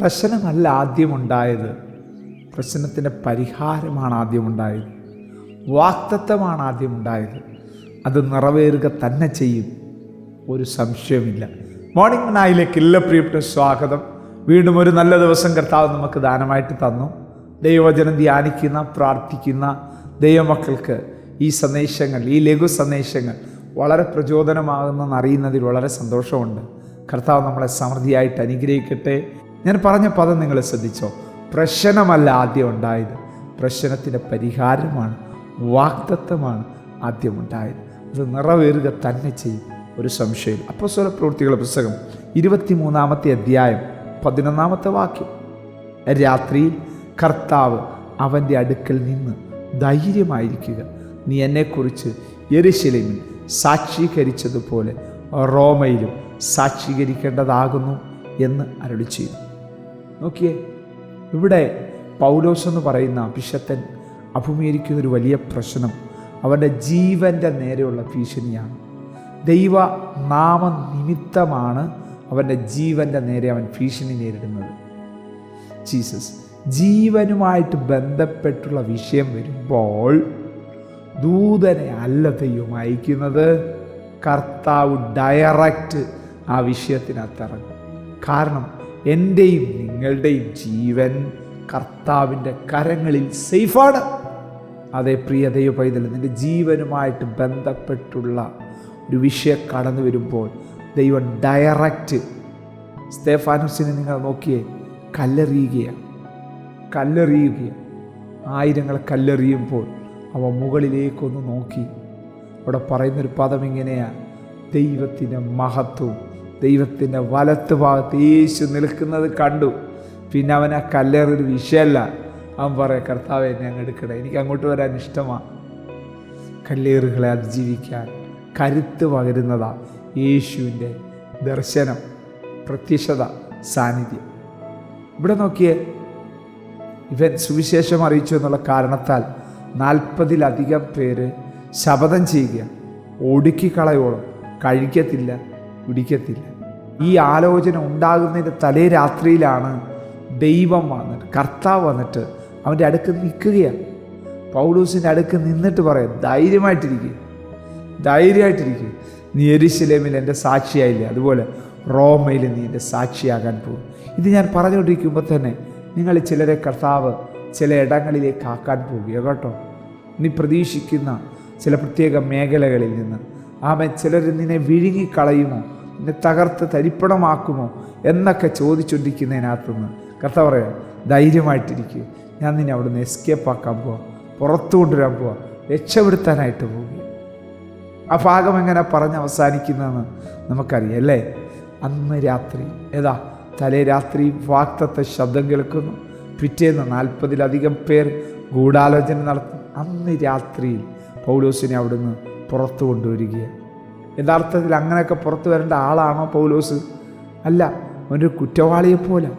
പ്രശ്നമല്ല ആദ്യമുണ്ടായത് പ്രശ്നത്തിന്റെ പരിഹാരമാണ് ആദ്യമുണ്ടായത് വാക്തത്വമാണ് ആദ്യമുണ്ടായത് അത് നിറവേറുക തന്നെ ചെയ്യും. ഒരു സംശയമില്ല മോർണിംഗ് മനായിലേക്ക് എല്ലാ പ്രിയപ്പെട്ട സ്വാഗതം. വീണ്ടും ഒരു നല്ല ദിവസം കർത്താവ് നമുക്ക് ദാനമായിട്ട് തന്നു. ദൈവവചനം ധ്യാനിക്കുന്ന പ്രാർത്ഥിക്കുന്ന ദൈവമക്കൾക്ക് ഈ സന്ദേശങ്ങൾ ഈ ലഘു സന്ദേശങ്ങൾ വളരെ പ്രചോദനമാകുന്നെന്ന് അറിയുന്നതിൽ വളരെ സന്തോഷമുണ്ട്. കർത്താവ് നമ്മളെ സമൃദ്ധിയായിട്ട് അനുഗ്രഹിക്കട്ടെ. ഞാൻ പറഞ്ഞ പദം നിങ്ങൾ ശ്രദ്ധിച്ചോ? പ്രശ്നമല്ല ആദ്യം ഉണ്ടായത്. പ്രശ്നത്തിന്റെ പരിഹാരമാണ് വാക്തത്വമാണ് ആദ്യം ഉണ്ടായത്. അത് നിറവേറുക തന്നെ ചെയ്യും ഒരു സംശയം അപ്പോസ്വല പ്രവൃത്തികളുടെ പുസ്തകം ഇരുപത്തിമൂന്നാമത്തെ അധ്യായം പതിനൊന്നാമത്തെ വാക്യം. രാത്രിയിൽ കർത്താവ് അവന്റെ അടുക്കൽ നിന്ന് ധൈര്യമായിരിക്കുക. നീ എന്നെക്കുറിച്ച് യെരുശലേമിൽ സാക്ഷീകരിച്ചതുപോലെ റോമയിലും സാക്ഷീകരിക്കേണ്ടതാകുന്നു. എന്ന് അരുളി ചെയ്തു. നോക്കിയേ ഇവിടെ പൗലോസ് എന്ന് പറയുന്ന അഭിഷത്തൻ അഭിമുഖീകരിക്കുന്ന ഒരു വലിയ പ്രശ്നം അവന്റെ ജീവന്റെ നേരെയുള്ള ഭീഷണിയാണ്. ദൈവ നാമ നിമിത്തമാണ് അവന്റെ ജീവന്റെ നേരെ അവൻ ഭീഷണി നേരിടുന്നത്. ജീസസ് ജീവനുമായിട്ട് ബന്ധപ്പെട്ടുള്ള വിഷയം വരുമ്പോൾ ദൂതനെ അല്ല ദൈവം അയക്കുന്നത്. കർത്താവ് ഡയറക്റ്റ് ആ വിഷയത്തിനകത്ത് ഇറങ്ങും. കാരണം എന്റെയും നിങ്ങളുടെയും ജീവൻ കർത്താവിന്റെ കരങ്ങളിൽ സേഫാണ്. അതേ പ്രിയ ദൈവ പൈതൽ നിന്റെ ജീവനുമായിട്ട് ബന്ധപ്പെട്ടുള്ള ഒരു വിഷയം കടന്നു വരുമ്പോൾ ദൈവം ഡയറക്റ്റ് സ്തേഫാനോസിനെ നിങ്ങൾ നോക്കിയേ കല്ലെറിയുകയാണ് കല്ലെറിയുകയാണ് ആയിരങ്ങൾ കല്ലെറിയുമ്പോൾ അവ മുകളിലേക്കൊന്ന് നോക്കി. അവിടെ പറയുന്നൊരു പദം ഇങ്ങനെയാണ് ദൈവത്തിന്റെ മഹത്വം ദൈവത്തിന്റെ വലത്ത് ഭാഗത്ത് യേശു നിൽക്കുന്നത് കണ്ടു. പിന്നെ അവൻ ആ കല്ലേറൊരു വിഷയമല്ല അവൻ പറയാം കർത്താവ് എന്നെ അങ്ങ് എടുക്കണേ എനിക്ക് അങ്ങോട്ട് വരാൻ ഇഷ്ടമാണ് കല്ലേറുകളെ അതിജീവിക്കാൻ കരുത്ത് പകരുന്നതാ യേശുവിന്റെ ദർശനം പ്രത്യക്ഷത സാന്നിധ്യം. ഇവിടെ നോക്കിയേ ഇവൻ സുവിശേഷം അറിയിച്ചു എന്നുള്ള കാരണത്താൽ നാൽപ്പതിലധികം പേര് ശപഥം ചെയ്യുക ഒടുക്കിക്കളയോളം കഴിക്കത്തില്ല കുടിക്കത്തില്ല. ഈ ആലോചന ഉണ്ടാകുന്നതിന്റെ തലേ രാത്രിയിലാണ് ദൈവം വന്നിട്ട് കർത്താവ് വന്നിട്ട് അവന്റെ അടുക്ക് നിൽക്കുകയാണ്. പൗലൂസിന്റെ അടുക്ക് നിന്നിട്ട് പറയാം ധൈര്യമായിട്ടിരിക്കുക ധൈര്യമായിട്ടിരിക്കുക നീ എരിശിലേമിൽ എന്റെ സാക്ഷിയായില്ല? അതുപോലെ റോമയിൽ നീ എന്റെ സാക്ഷിയാകാൻ പോകും. ഇത് ഞാൻ പറഞ്ഞുകൊണ്ടിരിക്കുമ്പോൾ തന്നെ നിങ്ങൾ ചിലരെ കർത്താവ് ചില ഇടങ്ങളിലേക്ക് ആക്കാൻ പോകുക കേട്ടോ. നീ പ്രതീക്ഷിക്കുന്ന ചില പ്രത്യേക മേഖലകളിൽ നിന്ന് ആമേ ചിലർ നിന്നെ വിഴുങ്ങിക്കളയുമോ? നിന്നെ തകർത്ത് തരിപ്പണമാക്കുമോ എന്നൊക്കെ ചോദിച്ചുകൊണ്ടിരിക്കുന്നതിനകത്തുനിന്ന് കർത്ത പറയാം ധൈര്യമായിട്ടിരിക്കുക ഞാൻ നിന്നെ അവിടുന്ന് എസ്കേപ്പ് ആക്കാൻ പോവാം. പുറത്തു കൊണ്ടുവരാൻ പോവാം. രക്ഷപ്പെടുത്താനായിട്ട് പോവുക ആ ഭാഗം എങ്ങനെ പറഞ്ഞ് അവസാനിക്കുന്നതെന്ന് നമുക്കറിയാം അല്ലേ? അന്ന് രാത്രി ഏതാ? തലേ രാത്രി വാക്തത്തെ ശബ്ദം കേൾക്കുന്നു. പിറ്റേന്ന് നാൽപ്പതിലധികം പേർ ഗൂഢാലോചന നടത്തും. അന്ന് രാത്രിയിൽ പൗലോസിനെ അവിടുന്ന് പുറത്തു കൊണ്ടുവരികയാണ്. യഥാർത്ഥത്തിൽ അങ്ങനെയൊക്കെ പുറത്തു വരേണ്ട ആളാണോ പൗലോസ്? അല്ല അവനൊരു കുറ്റവാളിയെപ്പോലെ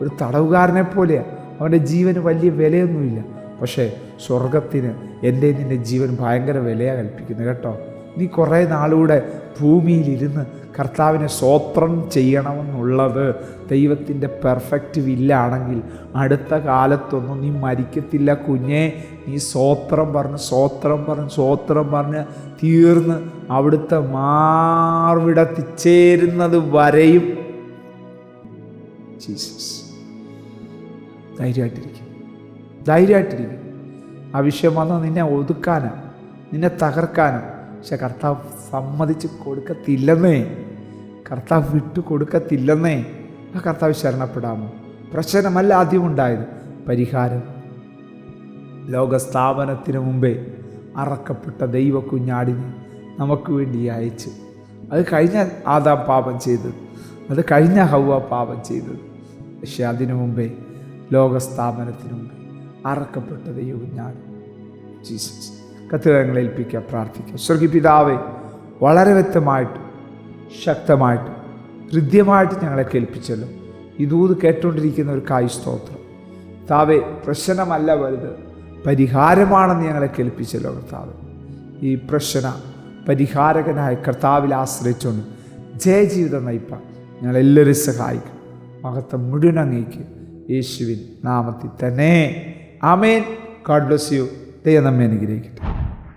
ഒരു തടവുകാരനെ പോലെയാണ് അവന്റെ ജീവന് വലിയ വിലയൊന്നുമില്ല. പക്ഷേ സ്വർഗത്തിന് എന്റെ നിന്റെ ജീവൻ ഭയങ്കര വിലയാണ് കൽപ്പിക്കുന്നത് കേട്ടോ. നീ കുറേ നാളുകൂടെ ഭൂമിയിലിരുന്ന് കർത്താവിനെ സ്വോത്രം ചെയ്യണമെന്നുള്ളത് ദൈവത്തിന്റെ പെർഫെക്റ്റ് വില്ലാണെങ്കിൽ അടുത്ത കാലത്തൊന്നും നീ മരിക്കത്തില്ല കുഞ്ഞെ. നീ സ്വോത്രം പറഞ്ഞ് സ്വോത്രം പറഞ്ഞ് സ്വോത്രം പറഞ്ഞ് തീർന്ന് അവിടുത്തെ മാർവിടത്തിച്ചേരുന്നത് വരെയും ജീസസ്. ധൈര്യമായിട്ടിരിക്കും. ധൈര്യമായിട്ടിരിക്കും. വിഷയം വന്നാൽ നിന്നെ ഒതുക്കാനാണ് നിന്നെ തകർക്കാനും. പക്ഷെ കർത്താവ് സമ്മതിച്ച് കൊടുക്കത്തില്ലെന്നേ. കർത്താവ് വിട്ടു കൊടുക്കത്തില്ലെന്നേ. ആ കർത്താവ് ശരണപ്പെടാമോ? പ്രശ്നമല്ല ആദ്യം ഉണ്ടായത്. പരിഹാരം. ലോകസ്ഥാപനത്തിന് മുമ്പേ അറക്കപ്പെട്ട ദൈവ കുഞ്ഞാടിനെ നമുക്ക് വേണ്ടി അയച്ചു. അത് കഴിഞ്ഞ ആദാം പാപം ചെയ്തത് അത് കഴിഞ്ഞ ഹൗവ പാപം ചെയ്തത് പക്ഷെ അതിനു മുമ്പേ ലോകസ്ഥാപനത്തിന് മുമ്പേ അറക്കപ്പെട്ട ദൈവ ജീസസ്. കത്തുകളെ ഏൽപ്പിക്കുക പ്രാർത്ഥിക്കുക. സ്വർഗീപിതാവെ വളരെ വ്യക്തമായിട്ട് ശക്തമായിട്ട് ഹൃദ്യമായിട്ട് ഞങ്ങളെ കേൾപ്പിച്ചല്ലോ. ഇതൂത് കേട്ടുകൊണ്ടിരിക്കുന്ന ഒരു കായ് സ്തോത്രം. താവെ പ്രശ്നമല്ല വലുത് പരിഹാരമാണെന്ന് ഞങ്ങളെ കേൾപ്പിച്ചല്ലോ കർത്താവ്. ഈ പ്രശ്ന പരിഹാരകനായ കർത്താവിൽ ആശ്രയിച്ചുകൊണ്ട് ജയജീവിതം നയിപ്പാൻ ഞങ്ങളെല്ലാവരും സഹായിക്കും. മഹത്വം മുഴുവൻ യേശുവിൻ നാമത്തിൽ തന്നെ. ആമേൻ. God bless you. ദൈവം നമ്മെ അനുഗ്രഹിക്കട്ടെ.